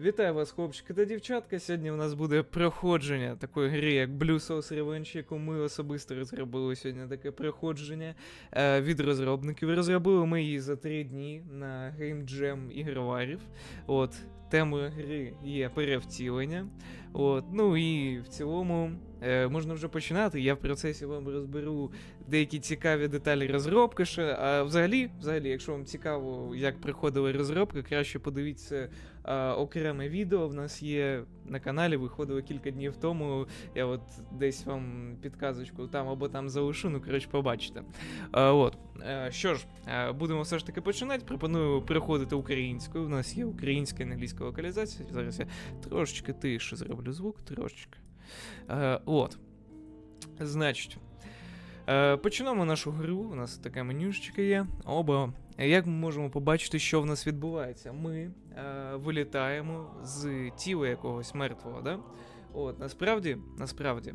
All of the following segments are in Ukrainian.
Вітаю вас, хлопчики та дівчатка. Сьогодні у нас буде проходження такої гри, як Blue Sauce Revenge, яку ми особисто розробили сьогодні таке проходження е, від розробників. Розробили ми її за три дні на Game Jam ігроварів. От, темою гри є перевтілення. От, ну і в цілому е, можна вже починати. Я в процесі вам розберу деякі цікаві деталі розробки. Ще. А взагалі, взагалі, якщо вам цікаво, як приходила розробка, краще подивіться а, окреме відео. В нас є на каналі, виходило кілька днів тому. Я от десь вам підказочку там або там залишу, ну коротше, побачите. А, от. А, що ж, будемо все ж таки починати. Пропоную переходити українською. У нас є українська і англійська локалізація. Зараз я трошечки тише зроблю звук, трошечки. От. Значить. Е, Почнемо нашу гру. У нас така менюшечка є. Оба. Як ми можемо побачити, що в нас відбувається? Ми е, вилітаємо з тіла якогось мертвого, да? От, насправді, насправді,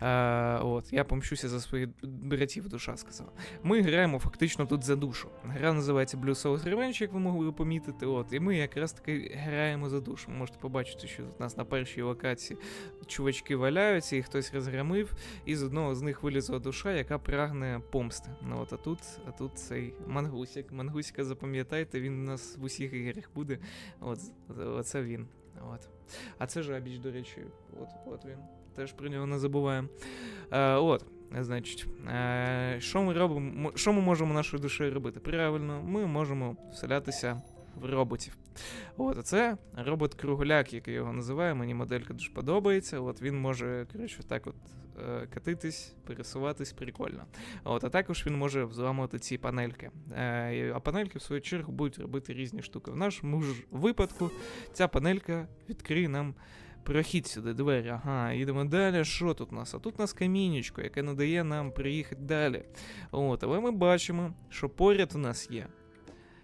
е, от, я помщуся за своїх братів, душа сказала. Ми граємо фактично тут за душу. Гра називається Blue Souls Revenge, як ви могли помітити. От, і ми якраз таки граємо за душу. Ви можете побачити, що у нас на першій локації чувачки валяються, і хтось розгромив, і з одного з них вилізла душа, яка прагне помсти. Ну от, а тут, а тут цей мангусик. Мангусика, запам'ятайте, він у нас в усіх іграх буде. От, оце він. От. А це жабіч, до речі, от, от він. Теж про нього не забуваємо. Е, от, значить, е, ми робимо? Що ми можемо нашою душею робити? Правильно, ми можемо вселятися роботів. От, це робот-кругляк, як я його називаю. Мені моделька дуже подобається. От він може, коротше, так от е, катитись, пересуватись, прикольно. От, а також він може взламувати ці панельки. Е, а панельки, в свою чергу, будуть робити різні штуки. В нашому ж випадку ця панелька відкриє нам прохід сюди, двері. Ага, їдемо далі. Що тут у нас? А тут у нас камінечко, яке надає нам приїхати далі. От, але ми бачимо, що поряд у нас є.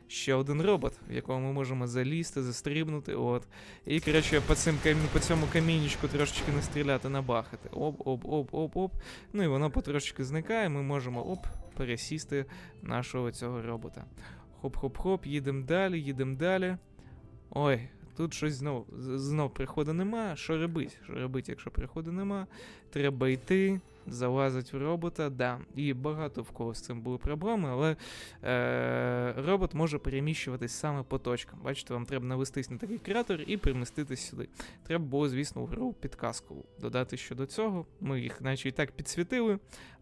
Ще один робот, в якого ми можемо залізти, застрибнути, от. І, коротше, по, цим, по цьому камінечку трошечки настріляти, набахати. Оп, оп, оп, оп, оп. Ну і воно потрошки зникає, ми можемо оп, пересісти нашого цього робота. Хоп-хоп-хоп, їдемо далі, їдемо далі. Ой, тут щось знов, знов приходу нема. Що робить? Що робить, якщо приходу нема? Треба йти, залазить в робота, да. І багато в кого з цим були проблеми, але е- робот може переміщуватись саме по точкам. Бачите, вам треба навестись на такий креатор і переміститись сюди. Треба було, звісно, в гру підказку додати щодо цього. Ми їх, наче і так підсвітили,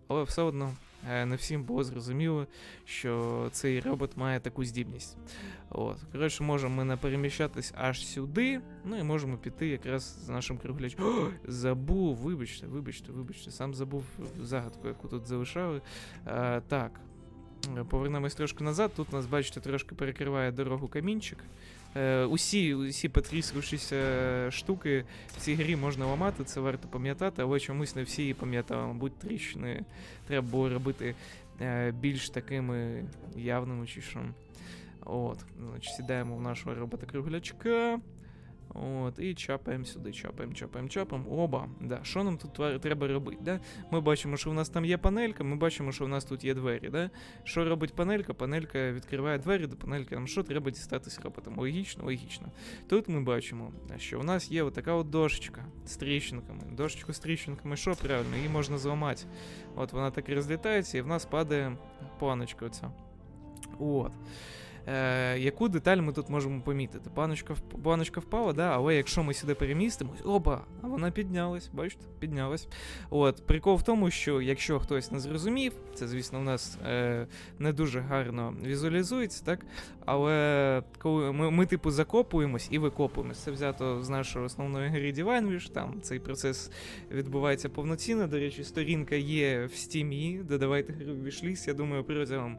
але все одно е, не всім було зрозуміло, що цей робот має таку здібність. От. Коротше, можемо ми не переміщатись аж сюди, ну і можемо піти якраз з нашим круглячком. Забув, вибачте, вибачте, вибачте, сам забув загадку, яку тут залишали. Е, так. Повернемось трошки назад. Тут нас, бачите, трошки перекриває дорогу камінчик. Е, усі, усі потріскавшіся штуки в цій грі можна ламати, це варто пам'ятати, але чомусь не всі її пам'ятали. Мабуть, тріщини треба було робити е, більш такими явними чи що. От, значить, сідаємо в нашого робота-круглячка. От, і чапаємо сюди, чапаємо, чапаємо, чапаємо. Оба. Да. Що нам тут треба робити? Да? Ми бачимо, що в нас там є панелька, ми бачимо, що в нас тут є двері. Да? Що робить панелька? Панелька відкриває двері до панельки. Нам що треба дістатись роботом? Логічно, логічно. Тут ми бачимо, що у нас є отака от дошечка з тріщинками. Дошечку з тріщинками, що правильно, її можна зламати. От вона так розлітається, і в нас падає планочка оця. От. Е, яку деталь ми тут можемо помітити? Планочка, вп- планочка впала, да, але якщо ми сюди перемістимось, опа, а вона піднялась, бачите, піднялась. От, прикол в тому, що якщо хтось не зрозумів, це, звісно, у нас е, не дуже гарно візуалізується, так? Але коли ми, ми типу, закопуємось і викопуємось, це взято з нашої основної гри Divine Wish, там цей процес відбувається повноцінно. До речі, сторінка є в стімі, додавайте гру в вішліс. Я думаю, протягом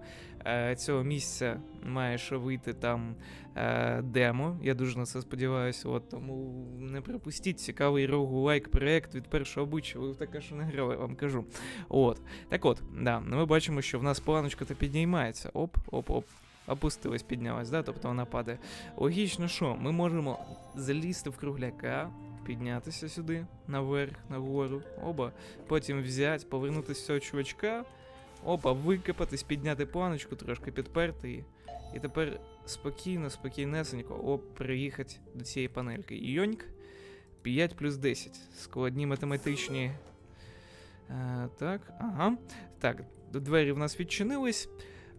цього місця має ще вийти там е, демо. Я дуже на це сподіваюся. От тому не пропустіть цікавий рогу-лайк проект від першого обличчя. Ви в таке що не грали, вам кажу. От. Так от, да, ми бачимо, що в нас планочка то піднімається. Оп, оп, оп. Опустилась, піднялась, да? тобто вона падає. Логічно, що ми можемо залізти в кругляка, піднятися сюди, наверх, нагору, оба, потім взяти, повернутися цього чувачка, опа, викопатись, підняти планочку, трошки підперти її. І тепер спокійно, спокійнесенько оп, приїхати до цієї панельки. Йоньк 5 плюс 10. Складні математичні. Е, так, ага. Так, двері в нас відчинились.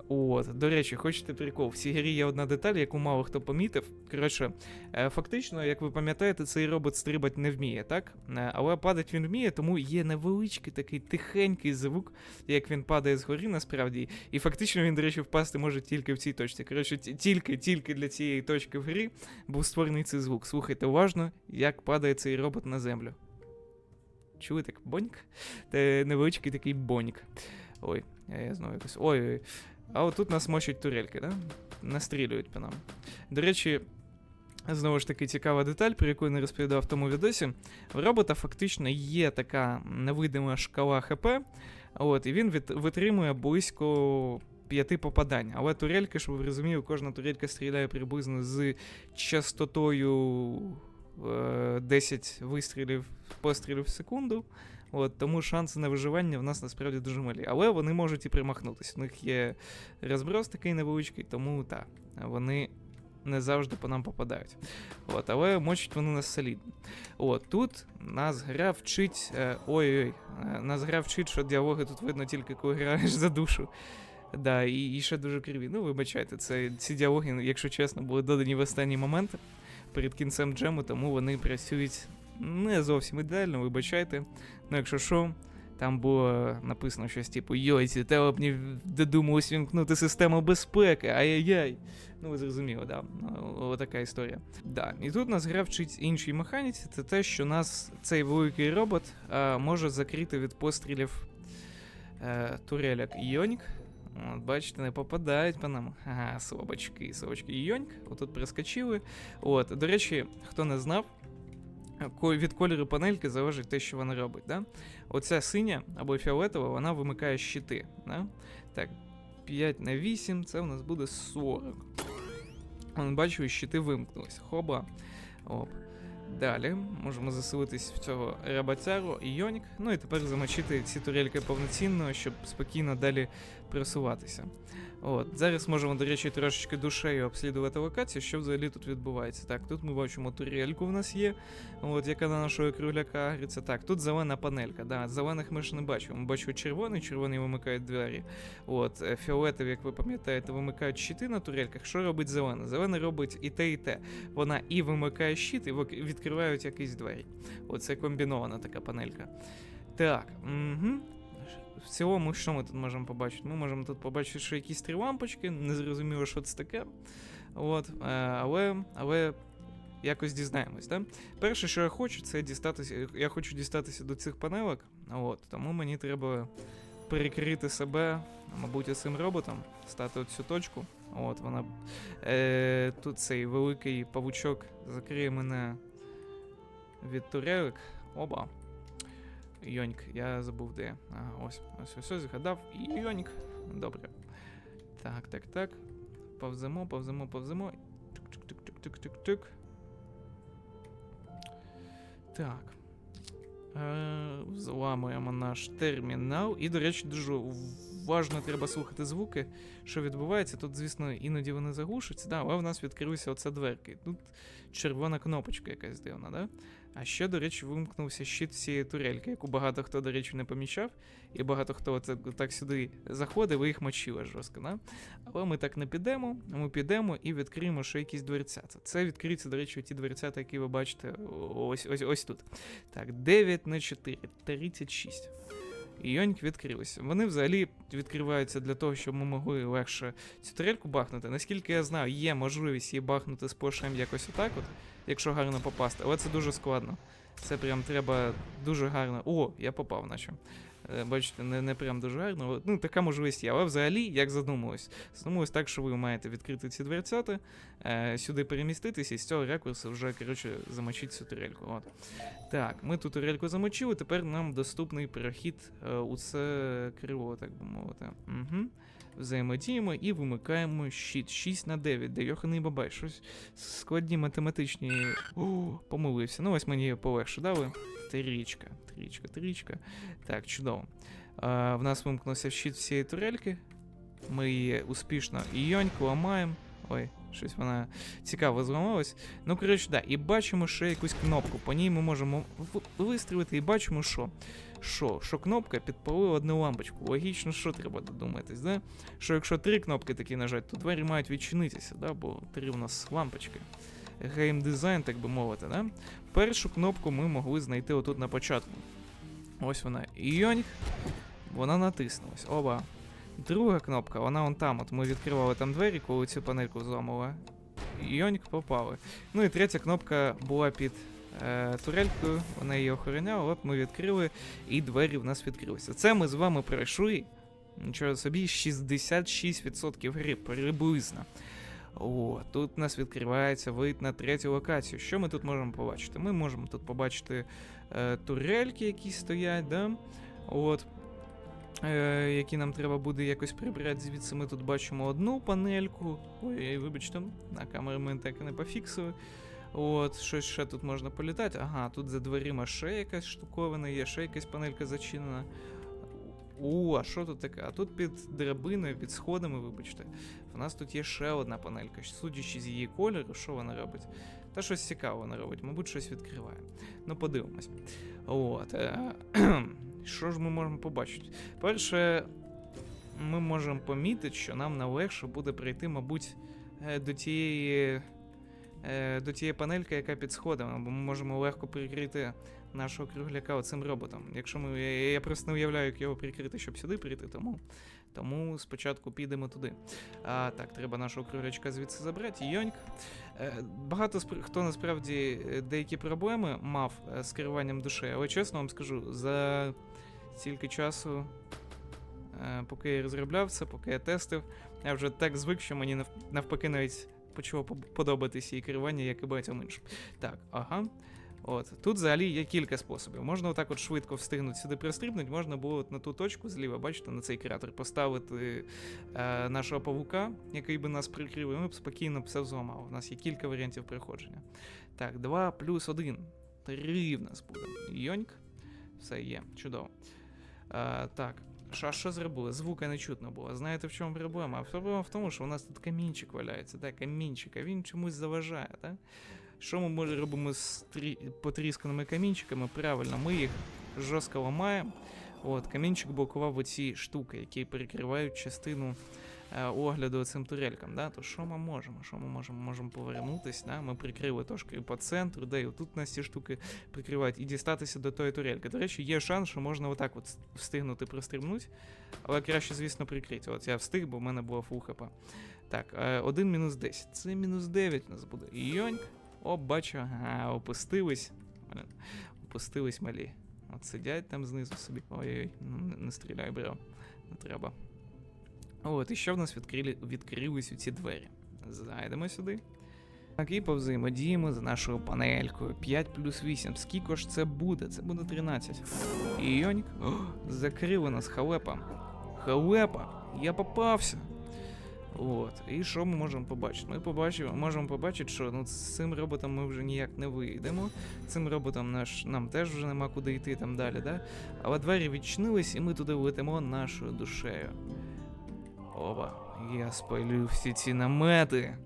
От, до речі, хочете прикол? В цій грі є одна деталь, яку мало хто помітив. Коротше, е, фактично, як ви пам'ятаєте, цей робот стрибати не вміє, так? Е, Але падать він вміє, тому є невеличкий такий тихенький звук, як він падає згорі, насправді. І фактично він, до речі, впасти може тільки в цій точці. Коротше, тільки, тільки для цієї точки в грі був створений цей звук. Слухайте уважно, як падає цей робот на землю. Чули так боньк? Це невеличкий такий боньк. Ой, я, знову якось. Ой-ой. А от тут нас мочать турельки, да? Настрілюють по нам. До речі, знову ж таки цікава деталь, про яку я не розповідав в тому відосі. В робота фактично є така невидима шкала ХП, от, і він від, витримує близько п'яти попадань. Але турельки, щоб ви розуміли, кожна турелька стріляє приблизно з частотою е, 10 вистрілів пострілів в секунду. От, тому шанси на виживання в нас насправді дуже малі. Але вони можуть і примахнутися. У них є розброс такий невеличкий, тому так, вони не завжди по нам попадають. От, але мочать вони нас солідно. От, тут нас гра вчить. е, Ой-ой, е, нас гра вчить, що діалоги тут видно тільки коли граєш за душу. Да, і, і ще дуже криві. Ну, вибачайте, це, ці діалоги, якщо чесно, були додані в останній момент перед кінцем джему, тому вони працюють не зовсім ідеально, вибачайте. Ну, якщо що, там було написано щось типу Йойці, тебе б не додумалось вімкнути систему безпеки, ай-яй-яй. Ну, ви зрозуміли, да. Отака історія. Да. І тут нас гра вчить іншій механіці, це те, що нас цей великий робот а, може закрити від пострілів е, туреляк Йоньк. От, бачите, не попадають по нам. Ага, слабачки, слабачки. Йоньк, отут прискочили. От, до речі, хто не знав, від кольору панельки залежить те, що вона робить. Да? Оця синя або фіолетова, вона вимикає щити. Да? Так, 5 на 8, це у нас буде 40. Вон, бачу, щити вимкнулись. Хоба. Оп. Далі можемо заселитись в цього рабацяру і Йонік. Ну і тепер замочити ці турельки повноцінно, щоб спокійно далі просуватися. От, зараз можемо, до речі, трошечки душею обслідувати локацію, що взагалі тут відбувається. Так, тут ми бачимо турельку в нас є, от, яка на нашого кругляка агриться. Так, тут зелена панелька. Да, зелених ми ж не бачимо. Ми бачимо червоний, червоний вимикають двері. От, е, фіолетові, як ви пам'ятаєте, вимикають щити на турельках. Що робить зелена? Зелена робить і те, і те. Вона і вимикає щит, і відкривають якісь двері. Оце комбінована така панелька. Так, угу. В цілому, що ми тут можемо побачити? Ми можемо тут побачити, що якісь три лампочки, не зрозуміло, що це таке. От, е, але, але якось дізнаємось, да? Перше, що я хочу, це дістатися. Я хочу дістатися до цих панелок. От, тому мені треба перекрити себе, мабуть, цим роботом, стати цю точку. От вона. Е, тут цей великий павучок закриє мене від турелек. Оба. Йоньк, я забув де. Ага, ось, ось, ось, ось згадав. Йоньк. Добре. Так, так, так. Повземо, повземо, повземо. Тик-тик-тик-тик-тик-тик. Так. Е, Зламуємо наш термінал. І, до речі, дуже уважно треба слухати звуки, що відбувається. Тут, звісно, іноді вони заглушаться, да, але в нас відкрилися оце дверки. Тут червона кнопочка якась дивна, да? А ще, до речі, вимкнувся щит цієї турельки, яку багато хто, до речі, не помічав, і багато хто оце, так сюди заходив і їх мочили жорстко, да? Але ми так не підемо, ми підемо і відкриємо ще якісь дверцята. Це відкриються, до речі, ті дверцята, які ви бачите ось, ось, ось тут. Так, 9 на 4, 36. І Йоньк відкрилися. Вони взагалі відкриваються для того, щоб ми могли легше цю тарельку бахнути. Наскільки я знаю, є можливість її бахнути з пошем якось отак, от, якщо гарно попасти, але це дуже складно. Це прям треба дуже гарно. О, я попав, наче. Е, Бачите, не, не прям дуже гарно. Ну, така можливість є. Але взагалі, як задумалось, задумалось так, що ви маєте відкрити ці дверцята, е, сюди переміститися і з цього ракурсу вже, коротше, замочити цю турельку. От. Так, ми ту турельку замочили, тепер нам доступний перехід е, у це крило, так би мовити. Угу. Взаємодіємо і вимикаємо щит 6 на 9, де Йоханий Бабай. Щось складні математичні. О, помилився. Ну, ось мені полегше дали. Трічка, трічка, трічка. Так, чудово. А, в нас вимкнувся щит всієї турельки. Ми її успішно йоньку ламаємо. Ой, щось вона цікаво зламалась. Ну, коротше, да, і бачимо ще якусь кнопку. По ній ми можемо вистрілити і бачимо, що. Що? Що кнопка підпалила одну лампочку. Логічно, що треба додуматись, да? Що якщо три кнопки такі нажать, то двері мають відчинитися, да? бо три у нас лампочки. Геймдизайн, так би мовити, да? Першу кнопку ми могли знайти отут на початку. Ось вона. Йонь. Вона натиснулась. Оба. Друга кнопка, вона вон там. От ми відкривали там двері, коли цю панельку зламали. Йоньк попали. Ну і третя кнопка була під е, турелькою, вона її охороняла, от ми відкрили, і двері в нас відкрилися. Це ми з вами пройшли. Нічого собі, 66% гри приблизно. О, тут у нас відкривається вид на третю локацію. Що ми тут можемо побачити? Ми можемо тут побачити е, турельки, які стоять, да? От. Е, які нам треба буде якось прибрати звідси. Ми тут бачимо одну панельку. Ой, вибачте, на камері ми так і не пофіксили. От, щось ще тут можна політати. Ага, тут за дверима ще якась штуковина є, ще якась панелька зачинена. О, а що тут таке? А тут під драбиною, під сходами, вибачте. У нас тут є ще одна панелька. Судячи з її кольору, що вона робить? Та щось цікаве вона робить, мабуть, щось відкриває. Ну, подивимось. От. е, Що ж ми можемо побачити? Перше, ми можемо помітити, що нам найлегше буде прийти, мабуть, е, до тієї. е, До тієї панельки, яка під сходами, бо ми можемо легко прикрити нашого кругляка оцим роботом. Якщо ми. Я, я просто не уявляю, як його прикрити, щоб сюди прийти, тому. Тому спочатку підемо туди. А, так, треба нашого круглячка звідси забрати. Йоньк. Е, Багато хто насправді е, деякі проблеми мав е, з керуванням душею, але чесно вам скажу, за стільки часу, поки я розробляв це, поки я тестив, я вже так звик, що мені навпаки навіть почало подобатися і керування, як і багатьом іншим. Так, ага. От. Тут взагалі є кілька способів. Можна отак от швидко встигнути сюди пристрибнути, можна було от на ту точку зліва, бачите, на цей кратер поставити е, нашого павука, який би нас прикрив, і ми б спокійно все зламали. У нас є кілька варіантів приходження. Так, 2 плюс 1. 3 в нас буде. Йоньк. Все є, чудово. Е, так. Що, що зробили? Звука не чутно було. Знаєте, в чому проблема? А проблема в тому, що у нас тут камінчик валяється, так, камінчик, а він чомусь заважає, так? Що ми може робимо з трі... потрісканими камінчиками? Правильно, ми їх жорстко ламаємо. От, камінчик блокував оці штуки, які перекривають частину е, огляду цим турелькам. Да? То що ми можемо? Що ми можемо? Можемо повернутися, да? ми прикрили трошки по центру, де і тут нас ці штуки прикривають, і дістатися до тої турельки. До речі, є шанс, що можна отак от встигнути пристрибнути, але краще, звісно, прикрити. От я встиг, бо в мене було фул. Так, е, 1 мінус 10. Це мінус 9 у нас буде. Йоньк. О, бачу, ага, опустились. Опустились малі. От сидять там знизу собі. Ой-ой, ну не, стріляй, бро. Не треба. От, і що в нас відкрили, відкрились у ці двері? Зайдемо сюди. Так, і повзаємодіємо з нашою панелькою. 5 плюс 8. Скільки ж це буде? Це буде 13. І йоньк. О, закрили нас халепа. Халепа! Я попався. От, і що ми можемо побачити? Ми побачимо, можемо побачити, що ну, з цим роботом ми вже ніяк не вийдемо. Цим роботом наш, нам теж вже нема куди йти там далі, да? Але двері відчинились, і ми туди летимо нашою душею. Опа, я спалю всі ці намети,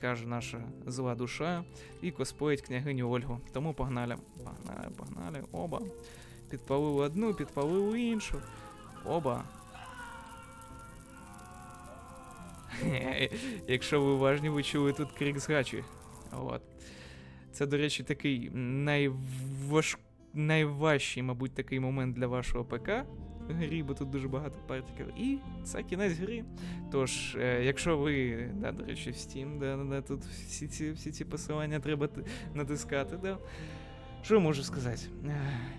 каже наша зла душа, і косплеїть княгиню Ольгу. Тому погнали. Погнали, погнали. Оба. Підпалили одну, підпалили іншу. Оба. Якщо ви уважні, ви чули тут крик з гачі. От. Це, до речі, такий найваж... найважчий, мабуть, такий момент для вашого ПК грі, бо тут дуже багато партиків. І це кінець гри. Тож, е, якщо ви, да, до речі, в Steam, да, да, тут всі ці, всі ці посилання треба натискати, да. Що я можу сказати?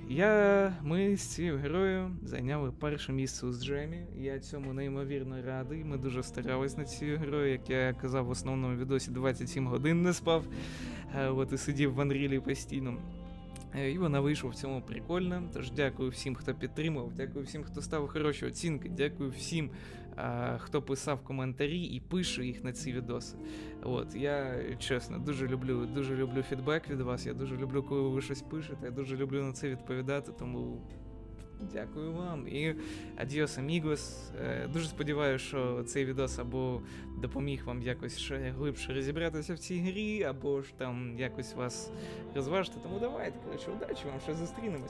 Я, ми з цією герою зайняли перше місце у Джемі. Я цьому неймовірно радий. Ми дуже старались над цією герою, Як я казав в основному відосі, 27 годин не спав. Е, От і сидів в Анрілі постійно. Е, І вона вийшла в цьому прикольно. Тож дякую всім, хто підтримав, дякую всім, хто ставив хороші оцінки, дякую всім, хто писав коментарі і пише їх на ці відоси. От я чесно дуже люблю, дуже люблю фідбек від вас. Я дуже люблю, коли ви щось пишете. Я дуже люблю на це відповідати. Тому Дякую вам. І адіос, амігос. Е, Дуже сподіваюся, що цей відос або допоміг вам якось ще глибше розібратися в цій грі, або ж там якось вас розважити. Тому давайте, коротше, удачі вам, ще зустрінемось.